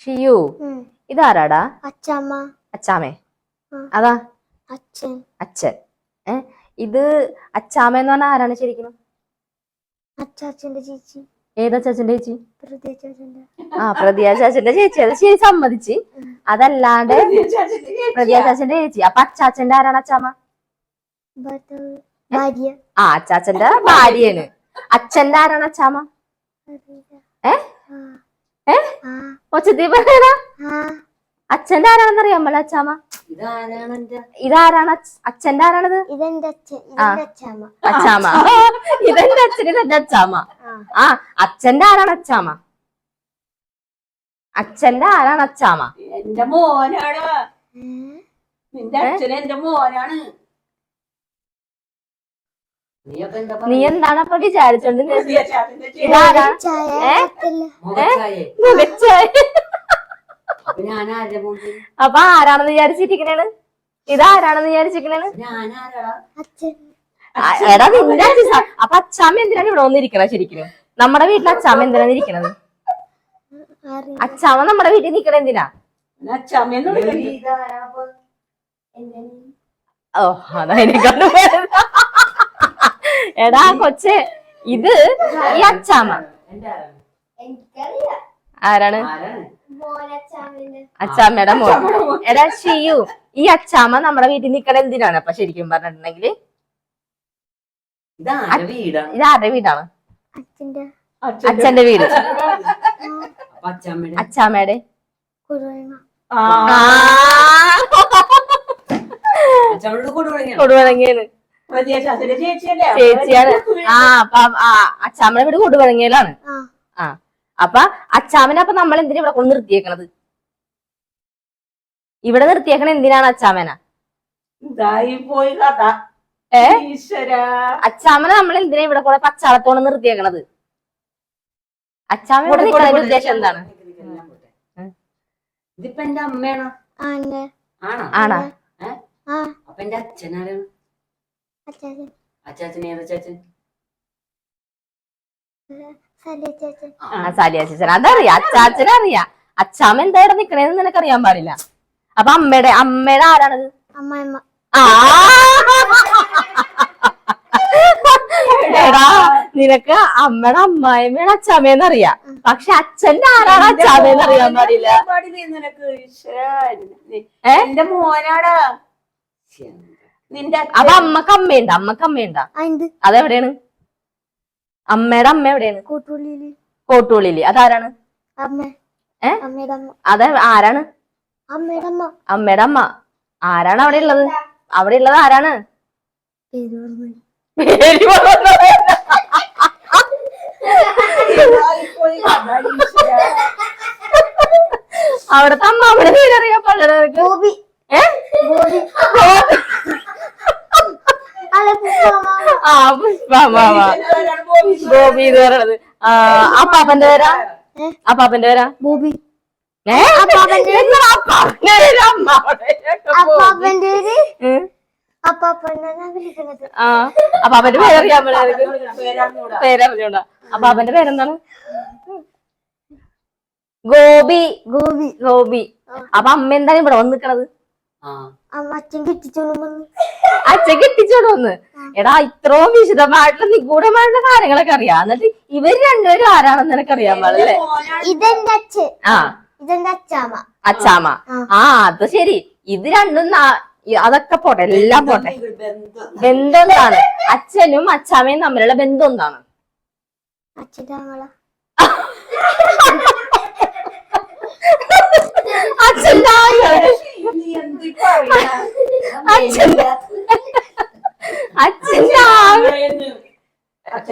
See you. ഇതാരാടാ? Achamma. അച്ചാമേ. അതാ. അച്ഛൻ. അച്ഛൻ. ഏ? ഇത് അച്ചാമ എന്ന് പറഞ്ഞാൽ ആരാണ് ശരിക്കും? അച്ചാച്ചന്റെ ചേച്ചി. ഏതാ ചാച്ചന്റെ ചേച്ചി? ആ പ്രതിയ ചാച്ചന്റെ ചേച്ചി. അത് ശരി സമ്മതിച്ച്. അതല്ലാണ്ട് പ്രതിയ ചാച്ചന്റെ ചേച്ചി. അപ്പൊ അച്ചാച്ചന്റെ ആരാണ് അച്ചാമ്മ? ആ അച്ചാച്ചന്റെ ഭാര്യയാണ്. അച്ഛന്റെ ആരാണ് അച്ചാമ്മ. ഏ. ഏ. ഒച്ചത്തി പറയണ ആ. അച്ഛന്റെ ആരാണെന്ന് അറിയാൻ പാടില്ല അച്ചാമ്മ ഇതാരാണ് അച്ഛന്റെ ആരാണത് അച്ഛാമ അച്ഛൻ ഇതെന്റെ അച്ഛമ്മ എന്റെ അച്ചാമ്മ. ആ. അച്ഛന്റെ ആരാണ് അച്ഛാമ അച്ഛന്റെ ആരാണ് അച്ഛാമ എന്റെ മോനാണ്. നിന്റെ അച്ഛൻ എന്റെ മോനാണ്. നീ എന്താണ് അപ്പൊ വിചാരിച്ചോണ്ട് അപ്പൊ ആരാണെന്ന് വിചാരിച്ചിരിക്കണേണ്? ഇതാരാണെന്ന് വിചാരിച്ചിരിക്കണേണ്? എടാ നിന്റെ അച്ഛൻ അപ്പൊ അച്ചാമ്മ എന്തിനാണ് ഇവിടെ വന്നിരിക്കണ ശരിക്കും? നമ്മുടെ വീട്ടിൽ അച്ചാമ്മ എന്തിനാണ് ഇരിക്കണത്? അച്ഛാമ്മ അച്ചാമ്മ നമ്മുടെ വീട്ടിൽ നിക്കണ എന്തിനാ? ഓ അതാ അതതിനെക്കൊണ്ട് എടാ കൊച്ചെ ഇത് ഈ അച്ചാമ്മ. ആരാണ്? അച്ചാമ്മയുടെ മോൻ. എടാ ഷിയു ഈ അച്ചാമ്മ നമ്മുടെ വീട്ടിൽ നിൽക്കണ എന്തിനാണ്? അപ്പൊ ശരിക്കും പറഞ്ഞിട്ടുണ്ടെങ്കിൽ ഇതാരുടെ വീടാണ് ഇത് ആരുടെ വീടാണ്? അച്ഛന്റെ വീട്. അച്ചാമ്മയുടെ? കുറുവങ്ങ ചേച്ചിയാണ്. ആ അപ്പൊ ആ അച്ചാമ്മനെ വീട് ആ. ആ. അപ്പൊ അച്ചാമ്മനെ അപ്പൊ നമ്മൾ എന്തിനാ ഇവിടെ കൊണ്ട് നിർത്തിയേക്കണത്? ഇവിടെ നിർത്തിയേക്കണ എന്തിനാണ് അച്ചാമ്മന? ഇതായി പോയി കഥ. ഏ? ഈശ്വര. അച്ചാമ്മനെ നമ്മൾ എന്തിനാ ഇവിടെ കൊറേ പച്ചാളത്തോടെ നിർത്തിയേക്കണത്? അച്ചാമ്മ ഇവിടെ നിൽക്കുന്നതിന്റെ ഉദ്ദേശം എന്താണ്? ഇതിപ്പോ എന്റെ അമ്മയാണോ? ആണോ? അപ്പൊ എന്റെ അച്ഛനാരാണ്? അച്ചാച്ചൻ. ഏത് അച്ചാച്ചൻ? ആ സാലിയ ചേച്ചൻ അതറിയാം. അച്ചാച്ചനെ അറിയാം. അച്ചാമ്മ എന്താ ഇവിടെ നിക്കണേന്ന് നിനക്ക് അറിയാൻ പാടില്ല. അപ്പൊ അമ്മയുടെ അമ്മയുടെ ആരാണത്? എടാ നിനക്ക് അമ്മയുടെ അമ്മായിമ്മയുടെ അച്ചാമ്മയെന്ന് അറിയാം. പക്ഷെ അച്ഛന്റെ ആരാണ് അച്ചാമ്മയെന്ന് അറിയാൻ പാടില്ല? എന്റെ മോനാടാ. നിന്റെ അപ്പൊ അമ്മയ്ക്ക് അമ്മയുണ്ട് അമ്മയ്ക്ക് അമ്മയുണ്ടാ? അതെവിടെയാണ്? അമ്മയുടെ അമ്മ എവിടെയാണ്? കൂട്ടുള്ളിൽ കോട്ടുള്ളിൽ അതാരാണ്? അമ്മ. ഏ? അമ്മയുടെ ആരാണ്? അമ്മയുടെ അമ്മ. ആരാണ് അവിടെ ഉള്ളത്? അവിടെ ഉള്ളത് ആരാണ്? അവിടത്തെ അമ്മ അവിടെ പേരറിയാം പലരും പോയി കഥ ഈശ്വരാ. അവിടുത്തെ അമ്മാമ്മയുടെ പേരറിയാൻ പാടില്ല നിനക്ക് ബോബി ഏ? ബോബി അല്ല പുഷ്പമാമ ആ ഇതാരാണ് ബോബി? ഗോപി എന്ന് പറയണത് ആ അപ്പാപ്പന്റെ പേരാ? അപ്പാപ്പന്റെ പേരാ? ബോബി. അപ്പാപ്പന്റെ പേരറിയാൻ പേരറിഞ്ഞൂടാ. അപ്പാപ്പന്റെ പേരെന്താണ്? ഗോപി. ഗോപി. ഗോപി. അപ്പൊ അമ്മ എന്താണ് ഇവിടെ വന്ന് നിക്കണത് ആ. അമ്മ അച്ഛൻ കെട്ടിച്ചോളൂ വന്ന്. അച്ഛൻ കെട്ടിച്ചോളൂ വന്ന്. എടാ ഇത്രയും വിശദമായിട്ടുള്ള നിഗൂഢമായിട്ടുള്ള കാര്യങ്ങളൊക്കെ അറിയാം. എന്നിട്ട് ഇവർ രണ്ടുപേരും ആരാണെന്ന് നിനക്ക് അറിയാൻ പാടില്ലേ. ഇതെന്റെ അച്ഛൻ. ആ. ഇതെന്റെ അച്ചാമ്മ. അച്ചാമ്മ. ആ. അത് ശരി. ഇത് രണ്ടും അതൊക്കെ പോട്ടെ എല്ലാം പോട്ടെ. ബന്ധം. ബന്ധം. എന്താണ് അച്ഛനും അച്ചാമയും തമ്മിലുള്ള ബന്ധം എന്താണ്? അച്ഛന്റെ അച്ഛന്റെ ആങ്ങൾ. നീ എന്ത് ഈ പറയണെ? അച്ഛന്റെ അച്ഛന്റെ ആങ്ങൾ എന്ന്. അച്ഛന്റെ പെങ്ങളെ നാട്ടിൽ പറഞ്ഞു തന്നില്ല. ആ, അച്ഛന്റെ ആകളെ ഇതാ പുതിയ ചാച്ചന്റെ ചേച്ചി എന്ന് പറഞ്ഞ പോലെ.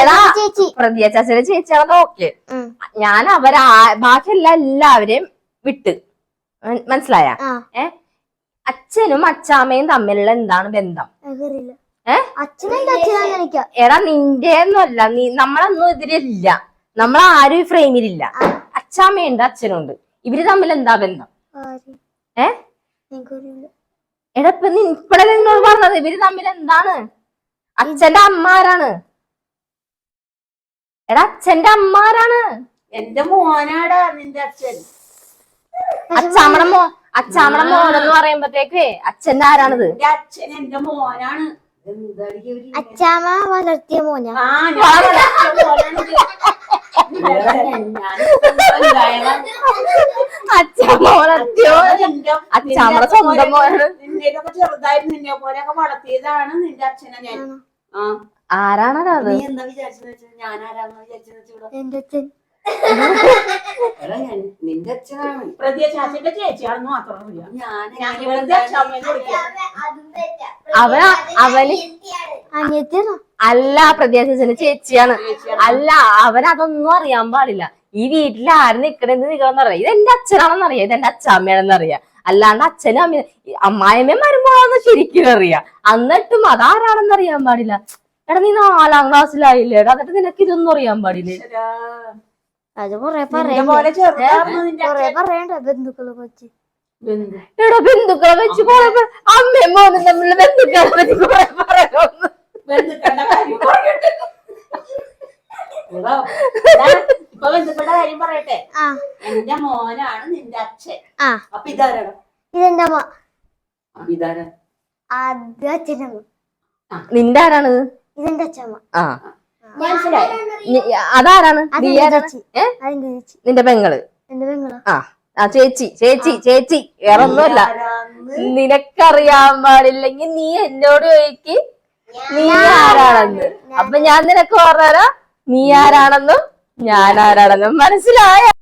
എടാ ചേച്ചി. പ്രതിയ ചാച്ചന്റെ ചേച്ചിയാണെന്ന് ഓക്കെ. ഞാൻ അവരാ ബാക്കിയെല്ലാം എല്ലാവരെയും വിട്ട്. മനസ്സിലായ? ഏ? അച്ഛനും അച്ചാമ്മയും തമ്മിലുള്ള എന്താണ് ബന്ധം? ഏടാ എടാ നിന്റെ ഒന്നുമല്ല നീ നമ്മളൊന്നും ഇതിലില്ല നമ്മൾ ആരും ഫ്രെയിമിലില്ല. അച്ചാമ്മയുണ്ട് അച്ഛനുണ്ട്. ഇവർ തമ്മിൽ എന്താ ബന്ധം? ആര്? ഏ? എടാ ഇപ്പൊ നീ ഇപ്പഴല്ലേ നിന്നോട് പറഞ്ഞത് ഇവർ തമ്മിൽ എന്താണ്? അച്ഛന്റെ അമ്മാരാണ്. എടാ അച്ഛന്റെ അമ്മാരാണ്. എന്റെ മോനാടാ നിന്റെ അച്ഛൻ. അച്ഛാമ്മടെ മോ അച്ഛാമ്മടെ മോനെന്ന് പറയുമ്പത്തേക്ക് അച്ഛന്റെ ആരാണിത്? എന്റെ അച്ഛൻ എന്റെ മോനാണ്. അച്ചാമ്മ വളർത്തിയ മോന. ആ ഞാൻ വളർത്തിയ മോനാണ്. അച്ഛമ്മ വളർത്തിയോ അച്ഛാമ്മടെ സ്വന്തം മോനാണ്. നിന്നെയൊക്കെ ചെറുതായിട്ട് നിന്നെ പോലെയൊക്കെ വളർത്തിയതാണ് നിന്റെ അച്ഛനെ ഞാൻ. ആ. ആരാണടാ അത്? നീ എന്താ വിചാരിച്ചെന്ന് വെച്ചാൽ ഞാൻ ആരാന്ന് വിചാരിച്ചെന്ന് വെച്ചാൽ എന്റെ അച്ഛൻ. എടാ നിന്റെ അച്ഛനാണ്. പ്രതി ചാച്ചന്റെ ചേച്ചിയാണെന്ന് മാത്രം ഞാൻ അവൻ അവന് അല്ല പ്രത്യേകിച്ച് ചേച്ചിയാണ്. അല്ല അവനതൊന്നും അറിയാൻ പാടില്ല. ഈ വീട്ടിൽ ആര് നിക്കണെന്ന് നിക്കണമെന്നറിയാം ഇത് എന്റെ അച്ഛനാണെന്നറിയാം. ഇത് എന്റെ അച്ഛാമ്മയാണെന്ന് അറിയാം അല്ലാണ്ട് അച്ഛനും അമ്മ അമ്മായിമ്മയും വരുമ്പോഴാന്ന് ശരിക്കും അറിയാം. എന്നിട്ടും അതാരാണെന്ന് അറിയാൻ പാടില്ല. എടാ നീ നാലാം ക്ലാസ്സിലായില്ലേ? എടാ എന്നിട്ട് നിനക്ക് ഇതൊന്നും അറിയാൻ പാടില്ല. അത് കൊറേ പറയണ്ട. ബന്ധുക്കളെ. എടാ ബന്ധുക്കളെ വെച്ച് അമ്മയും മോനും തമ്മിലുള്ള ബന്ധുക്കളെ കുറെ എടാ, ഇപ്പൊ കാര്യം പറയട്ടെ. എന്റെ നിന്റെ അച്ഛൻ. ആ. അപ്പൊ ഇതാരാടാ ഇതെന്റെ അമ്മ അപ്പൊ ഇതാരാ? അത് അച്ഛനമ്മ. നിന്റെ ആരാണ്? ഇതെന്റെ അച്ഛമ്മ. ആ. മനസ്സിലായി. നി- അതാരാണ്? നീ അതെന്റെ ആരാണ്? ചേച്ചി. ഏ? അതെന്റെ ചേച്ചി. നിന്റെ പെങ്ങൾ. എന്റെ പെങ്ങളാ? ആ ആ ചേച്ചി ചേച്ചി ചേച്ചി. വേറെ ഒന്നുമല്ല ആരാന്ന് നിനക്കറിയാൻ പാടില്ലെങ്കിൽ നീ എന്നോട് ചോദിക്ക്. നീ ആരാണെന്ന്. അപ്പൊ ഞാൻ നിനക്ക് പറഞ്ഞുതരാം. നീ ആരാണെന്നും ഞാൻ ആരാണെന്നും മനസ്സിലായ